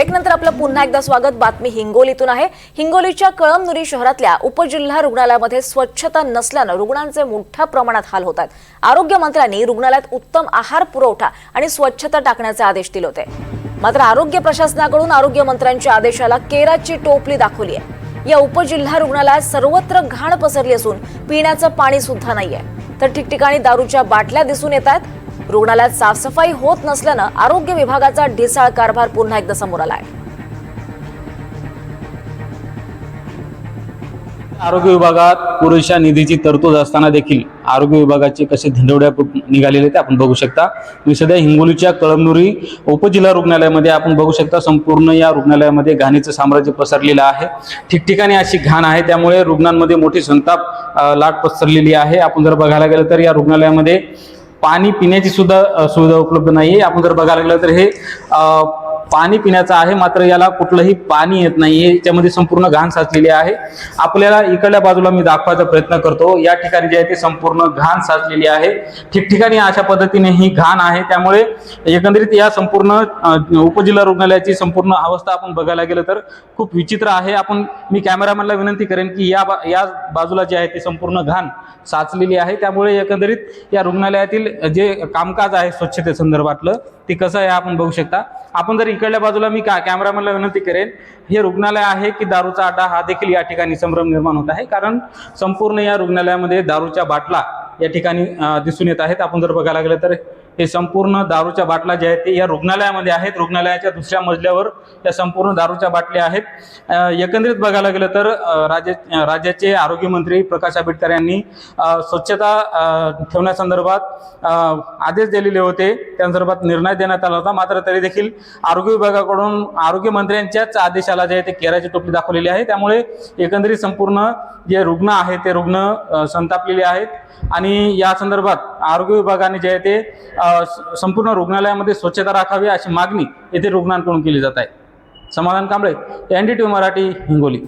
एक नंतर आपलं पुन्हा एकदा स्वागत. बातमी हिंगोलीतून आहे. हिंगोलीच्या कळमनुरी शहरातल्या उपजिल्हा रुग्णालयामध्ये स्वच्छता नसल्यानं रुग्णांचे मोठ्या प्रमाणात हाल होत आहेत आरोग्य मंत्र्यांनी रुग्णालयात उत्तम आहार पुरवठा आणि स्वच्छता टाकण्याचे आदेश दिले होते. मात्र आरोग्य प्रशासनाकडून आरोग्य मंत्र्यांच्या आदेशाला केराची टोपली दाखवली आहे. या उपजिल्हा रुग्णालयात सर्वत्र घाण पसरली असून पिण्याचं पाणी सुद्धा नाहीये. तर ठिकठिकाणी दारूच्या बाटल्या दिसून येत आहेत. रुग्णालयात साफसफाई होत नसल्यानं आरोग्य विभागाचा ढिसाळ कारभार पुन्हा एकदा समोर आलाय. आरोग्य विभागात पुरेशा निधीची तरतूद असताना देखील आरोग्य विभागाचे कसे धिंडवड्या निघालेले ते आपण बघू शकता. मी सध्या हिंगोलीच्या कळमनुरी उपजिल्हा रुग्णालयामध्ये आपण बघू शकता संपूर्ण या रुग्णालयामध्ये घाणीचं साम्राज्य पसरलेलं आहे. ठिकठिकाणी अशी घाण आहे त्यामुळे रुग्णांमध्ये मोठी संताप लाट पसरलेली आहे. आपण जर बघायला गेलं तर या रुग्णालयामध्ये पाणी पिण्याची सुद्धा सुविधा उपलब्ध नाही आहे आपण जर बघायला गेलं तर हे पाणी पिण्याचं आहे मात्र याला कुठलंही पाणी येत नाही याच्यामध्ये संपूर्ण घाण साचलेली आहे. आपल्याला इकडल्या बाजूला मी दाखवायचा प्रयत्न करतो. या ठिकाणी जे आहे ते संपूर्ण घाण साचलेली आहे. ठिकठिकाणी अशा पद्धतीने ही घाण आहे. त्यामुळे एकंदरीत या संपूर्ण उपजिल्हा रुग्णालयाची संपूर्ण अवस्था आपण बघायला गेलं तर खूप विचित्र आहे. आपण मी कॅमेरामॅनला विनंती करेन की या बा- या बाजूला जे आहे ते संपूर्ण घाण साचलेली आहे. त्यामुळे एकंदरीत या रुग्णालयातील जे कामकाज आहे स्वच्छतेसंदर्भातलं ते कसं आहे आपण बघू शकता. आपण जर इकडल्या बाजूला मी का कॅमेरामॅनला विनंती करेन हे रुग्णालय आहे की दारूचा अड्डा हा देखील या ठिकाणी संभ्रम निर्माण होत आहे. कारण संपूर्ण या रुग्णालयामध्ये दारूच्या बाटला या ठिकाणी दिसून येत आहेत. आपण जर बघायला गेलं तर हे संपूर्ण दारूच्या बाटल्या जे आहेत ते या रुग्णालयामध्ये आहेत. रुग्णालयाच्या दुसऱ्या मजल्यावर या संपूर्ण दारूच्या बाटल्या आहेत. एकंदरीत बघायला गेलं तर अं, राज्य राज्याचे आरोग्यमंत्री प्रकाश आंबेडकर यांनी स्वच्छता ठेवण्यासंदर्भात आदेश दिलेले होते. त्यासंदर्भात निर्णय देण्यात आला होता. मात्र तरी देखील आरोग्य विभागाकडून आरोग्य मंत्र्यांच्याच आदेशाला जे आहे ते केराची टोपली दाखवलेली आहे. त्यामुळे एकंदरीत संपूर्ण जे रुग्ण आहेत ते रुग्ण संतापलेले आहेत. आणि या संदर्भात आरोग्य विभागाने जे आहे ते संपूर्ण रुग्णालयामध्ये स्वच्छता राखावी अशी मागणी येथे रुग्णांकडून केली जात आहे. Samadhan Kamble N D T Marathi Hingoli.